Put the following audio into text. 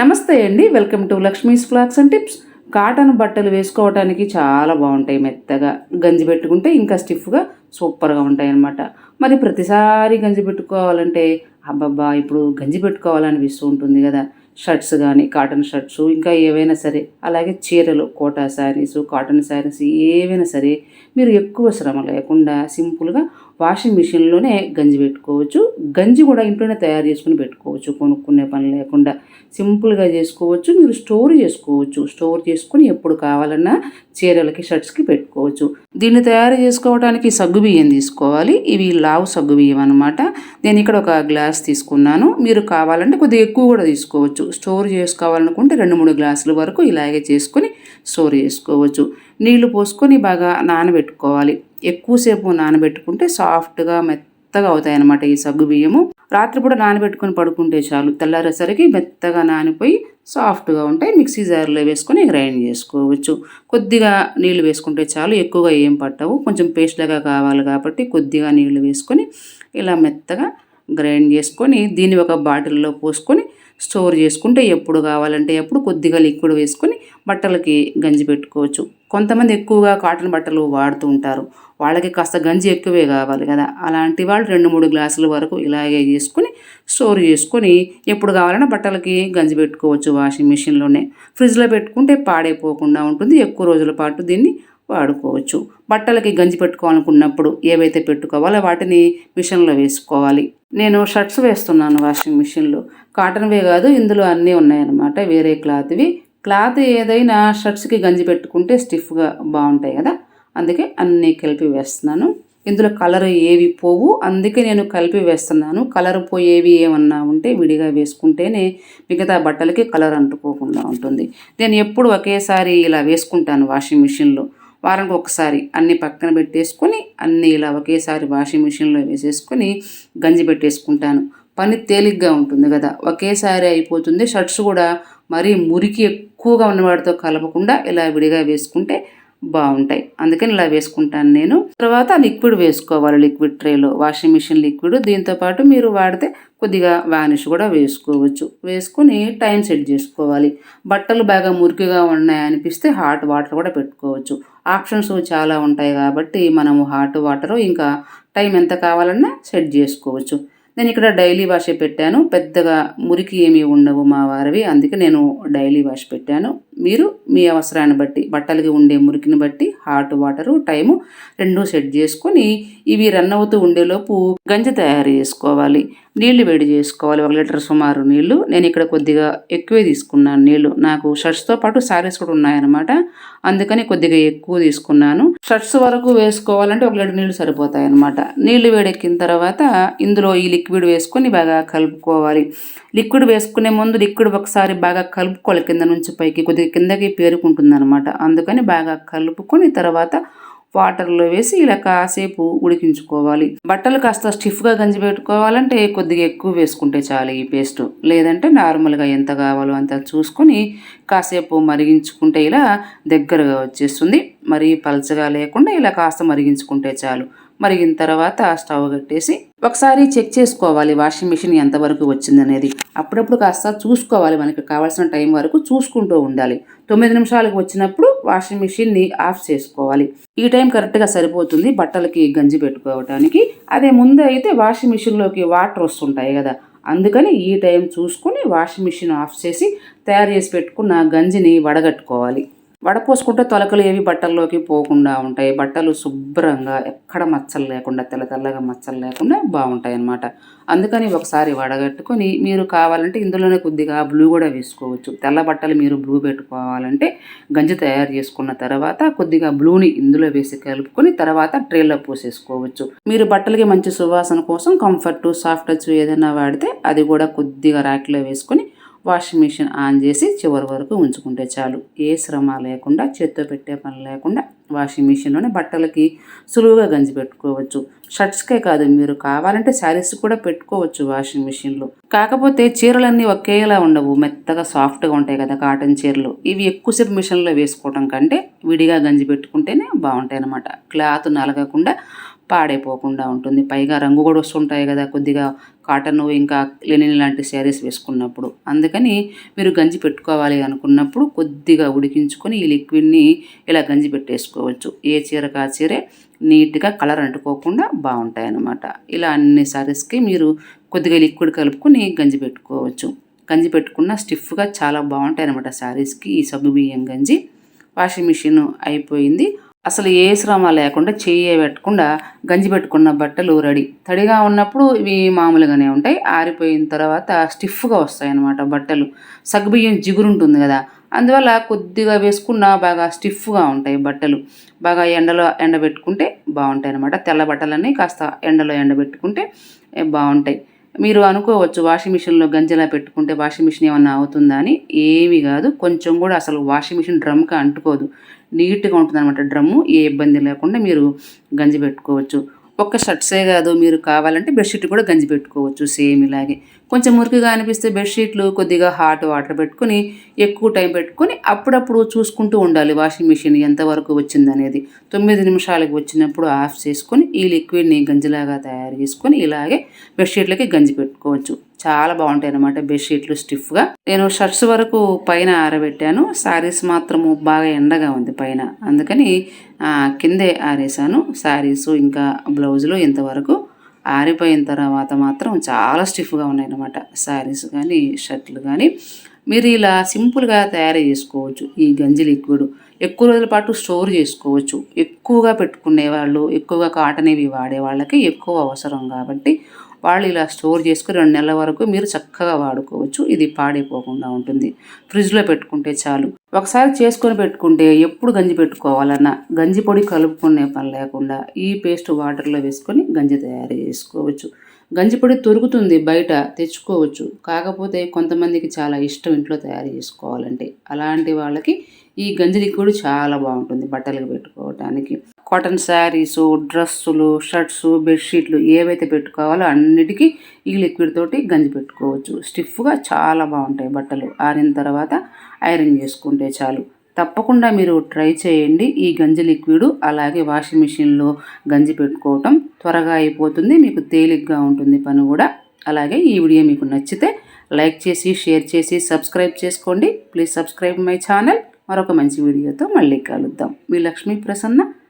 నమస్తే అండి welcome to Lakshmi's vlogs and tips. Cotton బట్టలు వేసుకోవడానికి చాలా బాగుంటాయి మెత్తగా. గంజి పెట్టుకుంటే ఇంకా స్టిఫ్గా సూపర్గా ఉంటాయి అన్నమాట మరి ప్రతిసారి గంజి పెట్టుకోవాలంటే అబ్బబ్బా ఇప్పుడు గంజి పెట్టుకోవాలనిపిస్తూ ఉంటుంది కదా. షర్ట్స్ కానీ కాటన్ షర్ట్స్ ఇంకా ఏవైనా సరే. అలాగే చీరలు కోటా శారీస్ కాటన్ శారీస్ ఏవైనా సరే. మీరు ఎక్కువ శ్రమ లేకుండా సింపుల్గా వాషింగ్ మిషన్లోనే గంజి పెట్టుకోవచ్చు. గంజి కూడా ఇంట్లోనే తయారు చేసుకుని పెట్టుకోవచ్చు. కొనుక్కునే పని లేకుండా సింపుల్గా చేసుకోవచ్చు. మీరు స్టోర్ చేసుకోవచ్చు. స్టోర్ చేసుకుని ఎప్పుడు కావాలన్నా చీరలకి షర్ట్స్కి పెట్టుకోవచ్చు. దీన్ని తయారు చేసుకోవడానికి సగ్గు బియ్యం తీసుకోవాలి. ఇవి లావు సగ్గు బియ్యం అనమాట నేను ఇక్కడ ఒక గ్లాస్ తీసుకున్నాను. మీరు కావాలంటే కొద్దిగా ఎక్కువ కూడా తీసుకోవచ్చు. స్టోర్ చేసుకోవాలనుకుంటే రెండు మూడు గ్లాసుల వరకు ఇలాగే చేసుకొని స్టోర్ చేసుకోవచ్చు. నీళ్ళు పోసుకొని బాగా నానబెట్టుకోవాలి. ఎక్కువసేపు నానబెట్టుకుంటే సాఫ్ట్గా మెత్తగా అవుతాయి అన్నమాట ఈ సగ్గు బియ్యము. రాత్రిపూట నానబెట్టుకొని పడుకుంటే చాలు. తెల్లారేసరికి మెత్తగా నానిపోయి సాఫ్ట్గా ఉంటాయి. మిక్సీ జార్లో వేసుకొని గ్రైండ్ చేసుకోవచ్చు. కొద్దిగా నీళ్ళు వేసుకుంటే చాలు. ఎక్కువగా ఏం పట్టవు. కొంచెం పేస్ట్లాగా కావాలి కాబట్టి కొద్దిగా నీళ్ళు వేసుకొని ఇలా మెత్తగా గ్రైండ్ చేసుకొని దీన్ని ఒక బాటిల్లో పోసుకొని స్టోర్ చేసుకుంటే ఎప్పుడు కావాలంటే ఎప్పుడు కొద్దిగా లిక్విడ్ వేసుకొని బట్టలకి గంజి పెట్టుకోవచ్చు. కొంతమంది ఎక్కువగా కాటన్ బట్టలు వాడుతూ ఉంటారు. వాళ్ళకి కాస్త గంజి ఎక్కువే కావాలి కదా. అలాంటి వాళ్ళు రెండు మూడు గ్లాసుల వరకు ఇలాగే చేసుకొని స్టోర్ చేసుకొని ఎప్పుడు కావాలన్నా బట్టలకి గంజి పెట్టుకోవచ్చు వాషింగ్ మిషన్లోనే. ఫ్రిడ్జ్లో పెట్టుకుంటే పాడైపోకుండా ఉంటుంది. ఎక్కువ రోజుల పాటు దీన్ని వాడుకోవచ్చు. బట్టలకి గంజి పెట్టుకోవాలనుకున్నప్పుడు ఏవైతే పెట్టుకోవాలో వాటిని మిషన్లో వేసుకోవాలి. నేను షర్ట్స్ వేస్తున్నాను వాషింగ్ మిషన్లో. కాటన్వే కాదు ఇందులో అన్నీ ఉన్నాయన్నమాట. వేరే క్లాత్వి క్లాత్ ఏదైనా షర్ట్స్కి గంజి పెట్టుకుంటే స్టిఫ్గా బాగుంటాయి కదా. అందుకే అన్నీ కలిపి వేస్తున్నాను. ఇందులో కలర్ ఏవి పోవు అందుకే నేను కలిపి వేస్తున్నాను. కలర్ పోయేవి ఏమన్నా ఉంటే విడిగా వేసుకుంటేనే మిగతా బట్టలకి కలర్ అంటుకోకుండా ఉంటుంది. నేను ఎప్పుడు ఒకేసారి ఇలా వేసుకుంటాను వాషింగ్ మిషన్లో. వారానికి ఒకసారి అన్ని పక్కన పెట్టేసుకొని అన్నీ ఇలా ఒకేసారి వాషింగ్ మిషన్లో వేసేసుకొని గంజి పెట్టేసుకుంటాను. పని తేలిగ్గా ఉంటుంది కదా. ఒకేసారి అయిపోతుంది. షర్ట్స్ కూడా మరీ మురికి ఎక్కువగా ఉన్న వాటితో కలపకుండా ఇలా విడిగా వేసుకుంటే బాగుంటాయి. అందుకని ఇలా వేసుకుంటాను నేను. తర్వాత లిక్విడ్ వేసుకోవాలి. లిక్విడ్ ట్రేలో వాషింగ్ మిషన్ లిక్విడ్. దీంతో పాటు మీరు వాడితే కొద్దిగా వానిష్ కూడా వేసుకోవచ్చు. వేసుకొని టైం సెట్ చేసుకోవాలి. బట్టలు బాగా మురికిగా ఉన్నాయి అనిపిస్తే హాట్ వాటర్ కూడా పెట్టుకోవచ్చు. ఆప్షన్స్ చాలా ఉంటాయి కాబట్టి మనము హాట్ వాటర్ ఇంకా టైం ఎంత కావాలన్నా సెట్ చేసుకోవచ్చు. నేను ఇక్కడ డైలీ వాషే పెట్టాను. పెద్దగా మురికి ఏమీ ఉండవు మా వారివి. అందుకే నేను డైలీ వాష్ పెట్టాను. మీరు మీ అవసరాన్ని బట్టి బట్టలకి ఉండే మురికిని బట్టి హాట్ వాటరు టైము రెండు సెట్ చేసుకొని ఇవి రన్ అవుతూ ఉండేలోపు గంజి తయారు చేసుకోవాలి. నీళ్ళు వేడి చేసుకోవాలి. ఒక లీటర్ సుమారు నీళ్ళు. నేను ఇక్కడ కొద్దిగా ఎక్కువే తీసుకున్నాను నీళ్ళు. నాకు షర్ట్స్తో పాటు శారీస్ కూడా ఉన్నాయన్నమాట. అందుకని కొద్దిగా ఎక్కువ తీసుకున్నాను. షర్ట్స్ వరకు వేసుకోవాలంటే ఒక లీటర్ నీళ్ళు సరిపోతాయి అన్నమాట నీళ్ళు వేడెక్కిన తర్వాత ఇందులో ఈ లిక్విడ్ వేసుకొని బాగా కలుపుకోవాలి. లిక్విడ్ వేసుకునే ముందు లిక్విడ్ ఒకసారి బాగా కలుపుకోవాలి కింద నుంచి పైకి కొద్దిగా కిందకి పేరుకుంటుంది అనమాట అందుకని బాగా కలుపుకొని తర్వాత వాటర్లో వేసి ఇలా కాసేపు ఉడికించుకోవాలి. బట్టలు కాస్త స్టిఫ్గా గంజి పెట్టుకోవాలంటే కొద్దిగా ఎక్కువ వేసుకుంటే చాలు ఈ పేస్ట్. లేదంటే నార్మల్గా ఎంత కావాలో అంత చూసుకొని కాసేపు మరిగించుకుంటే ఇలా దగ్గరగా వచ్చేస్తుంది. మరీ పలచగా లేకుండా ఇలా కాస్త మరిగించుకుంటే చాలు. మరిగిన తర్వాత స్టవ్ కట్టేసి ఒకసారి చెక్ చేసుకోవాలి వాషింగ్ మిషన్ ఎంతవరకు వచ్చిందనేది. అప్పుడప్పుడు కాస్త చూసుకోవాలి మనకి కావాల్సిన టైం వరకు చూసుకుంటూ ఉండాలి. తొమ్మిది నిమిషాలకు వచ్చినప్పుడు వాషింగ్ మిషన్ని ఆఫ్ చేసుకోవాలి. ఈ టైం కరెక్ట్గా సరిపోతుంది బట్టలకి గంజి పెట్టుకోవటానికి. అదే ముందు అయితే వాషింగ్ మిషన్లోకి వాటర్ వస్తుంటాయి కదా అందుకని ఈ టైం చూసుకొని వాషింగ్ మిషన్ ఆఫ్ చేసి తయారు చేసి పెట్టుకున్న గంజిని వడగట్టుకోవాలి. వడపోసుకుంటే తొలకలు ఏవి బట్టల్లోకి పోకుండా ఉంటాయి. బట్టలు శుభ్రంగా ఎక్కడ మచ్చలు లేకుండా తెల్ల తెల్లగా మచ్చలు లేకుండా బాగుంటాయి అన్నమాట అందుకని ఒకసారి వడగట్టుకొని మీరు కావాలంటే ఇందులోనే కొద్దిగా బ్లూ కూడా వేసుకోవచ్చు. తెల్ల బట్టలు మీరు బ్లూ పెట్టుకోవాలంటే గంజి తయారు చేసుకున్న తర్వాత కొద్దిగా బ్లూని ఇందులో వేసి కలుపుకొని తర్వాత ట్రేలో పోసేసుకోవచ్చు. మీరు బట్టలకి మంచి సువాసన కోసం కంఫర్ట్ సాఫ్ట్ టచ్ ఏదైనా వాడితే అది కూడా కొద్దిగా రాకిలో వేసుకొని వాషింగ్ మిషన్ ఆన్ చేసి చివరి వరకు ఉంచుకుంటే చాలు. ఏ శ్రమ లేకుండా చేత్తో పెట్టే పని లేకుండా వాషింగ్ మిషన్లోనే బట్టలకి సులువుగా గంజి పెట్టుకోవచ్చు. షర్ట్స్కే కాదు మీరు కావాలంటే శారీస్ కూడా పెట్టుకోవచ్చు వాషింగ్ మిషన్లో. కాకపోతే చీరలన్నీ ఒకేలా ఉండవు. మెత్తగా సాఫ్ట్గా ఉంటాయి కదా కాటన్ చీరలు. ఇవి ఎక్కువసేపు మిషన్లో వేసుకోవడం కంటే విడిగా గంజి పెట్టుకుంటేనే బాగుంటాయి అన్నమాట క్లాత్ నలగకుండా పాడైపోకుండా ఉంటుంది. పైగా రంగు కూడా వస్తుంటాయి కదా కొద్దిగా కాటన్ ఇంకా లెనిన్ లాంటి శారీస్ వేసుకున్నప్పుడు. అందుకని మీరు గంజి పెట్టుకోవాలి అనుకున్నప్పుడు కొద్దిగా ఉడికించుకొని ఈ లిక్విడ్ని ఇలా గంజి పెట్టేసుకోవచ్చు. ఏ చీరకు ఆ చీరే నీట్గా కలర్ అంటుకోకుండా బాగుంటాయి అన్నమాట ఇలా అన్ని శారీస్కి మీరు కొద్దిగా లిక్విడ్ కలుపుకొని గంజి పెట్టుకోవచ్చు. గంజి పెట్టుకున్న స్టిఫ్గా చాలా బాగుంటాయి అనమాట శారీస్కి ఈ సగ్గు బియ్యం గంజి. వాషింగ్ మిషన్ అయిపోయింది. అసలు ఏ శ్రమ లేకుండా చేయి పెట్టకుండా గంజి పెట్టుకున్న బట్టలు రెడీ. తడిగా ఉన్నప్పుడు ఇవి మామూలుగానే ఉంటాయి. ఆరిపోయిన తర్వాత స్టిఫ్గా వస్తాయి అన్నమాట బట్టలు. సగ్గుబియ్యం జిగురు ఉంటుంది కదా అందువల్ల కొద్దిగా వేసుకున్న బాగా స్టిఫ్గా ఉంటాయి బట్టలు. బాగా ఎండలో ఎండబెట్టుకుంటే బాగుంటాయి అనమాట తెల్ల బట్టలన్నీ కాస్త ఎండలో ఎండబెట్టుకుంటే బాగుంటాయి. మీరు అనుకోవచ్చు వాషింగ్ మిషన్లో గంజలా పెట్టుకుంటే వాషింగ్ మిషన్ ఏమన్నా అవుతుందా అని? ఏమీ కాదు. కొంచెం కూడా అసలు వాషింగ్ మిషన్ డ్రమ్కి అంటుకోదు. నీట్గా ఉంటుంది అనమాట డ్రమ్ము. ఏ ఇబ్బంది లేకుండా మీరు గంజి పెట్టుకోవచ్చు. ఒక్క షర్ట్సే కాదు మీరు కావాలంటే బెడ్షీట్ కూడా గంజి పెట్టుకోవచ్చు సేమ్ ఇలాగే. కొంచెం మురికిగా అనిపిస్తే బెడ్షీట్లు కొద్దిగా హాట్ వాటర్ పెట్టుకుని ఎక్కువ టైం పెట్టుకొని అప్పుడప్పుడు చూసుకుంటూ ఉండాలి వాషింగ్ మిషన్ ఎంతవరకు వచ్చిందనేది. తొమ్మిది నిమిషాలకు వచ్చినప్పుడు ఆఫ్ చేసుకొని ఈ లిక్విడ్ని గంజిలాగా తయారు చేసుకొని ఇలాగే బెడ్షీట్లకి గంజి పెట్టుకోవచ్చు. చాలా బాగుంటాయి అనమాట బెడ్షీట్లు స్టిఫ్గా నేను షర్ట్స్ వరకు పైన ఆరబెట్టాను. శారీస్ మాత్రము బాగా ఎండగా ఉంది పైన. అందుకని కిందే ఆరేసాను. శారీస్ ఇంకా బ్లౌజులు ఇంతవరకు ఆరిపోయిన తర్వాత మాత్రం చాలా స్టిఫ్గా ఉన్నాయన్నమాట శారీస్ కానీ షర్ట్లు కానీ మీరు ఇలా సింపుల్గా తయారు చేసుకోవచ్చు. ఈ గంజి లిక్విడ్ ఎక్కువ రోజుల పాటు స్టోర్ చేసుకోవచ్చు. ఎక్కువగా పెట్టుకునే వాళ్ళు ఎక్కువగా కాటన్ ఇవి వాడే వాళ్ళకి ఎక్కువ అవసరం కాబట్టి వాళ్ళు ఇలా స్టోర్ చేసుకుని రెండు నెలల వరకు మీరు చక్కగా వాడుకోవచ్చు. ఇది పాడైపోకుండా ఉంటుంది. ఫ్రిడ్జ్లో పెట్టుకుంటే చాలు. ఒకసారి చేసుకొని పెట్టుకుంటే ఎప్పుడు గంజి పెట్టుకోవాలన్నా గంజి పొడి కలుపుకునే పని లేకుండా ఈ పేస్ట్ వాటర్లో వేసుకొని గంజి తయారు చేసుకోవచ్చు. గంజిపొడి దొరుకుతుంది బయట తెచ్చుకోవచ్చు. కాకపోతే కొంతమందికి చాలా ఇష్టం ఇంట్లో తయారు చేసుకోవాలంటే. అలాంటి వాళ్ళకి ఈ గంజి లిక్విడ్ చాలా బాగుంటుంది బట్టలకు పెట్టుకోవటానికి. కాటన్ శారీసు డ్రెస్సులు షర్ట్స్ బెడ్షీట్లు ఏవైతే పెట్టుకోవాలో అన్నిటికీ ఈ లిక్విడ్ తోటి గంజి పెట్టుకోవచ్చు. స్టిఫ్గా చాలా బాగుంటాయి బట్టలు. ఆరిన తర్వాత ఐరన్ చేసుకుంటే చాలు. తప్పకుండా మీరు ట్రై చేయండి ఈ గంజి లిక్విడ్. అలాగే వాషింగ్ మిషన్లో గంజి పెట్టుకోవటం త్వరగా అయిపోతుంది. మీకు తేలిగ్గా ఉంటుంది పని కూడా. అలాగే ఈ వీడియో మీకు నచ్చితే లైక్ చేసి షేర్ చేసి సబ్స్క్రైబ్ చేసుకోండి. Please subscribe my channel. మరొక మంచి వీడియోతో మళ్ళీ కలుద్దాం. మీ లక్ష్మీ ప్రసన్న.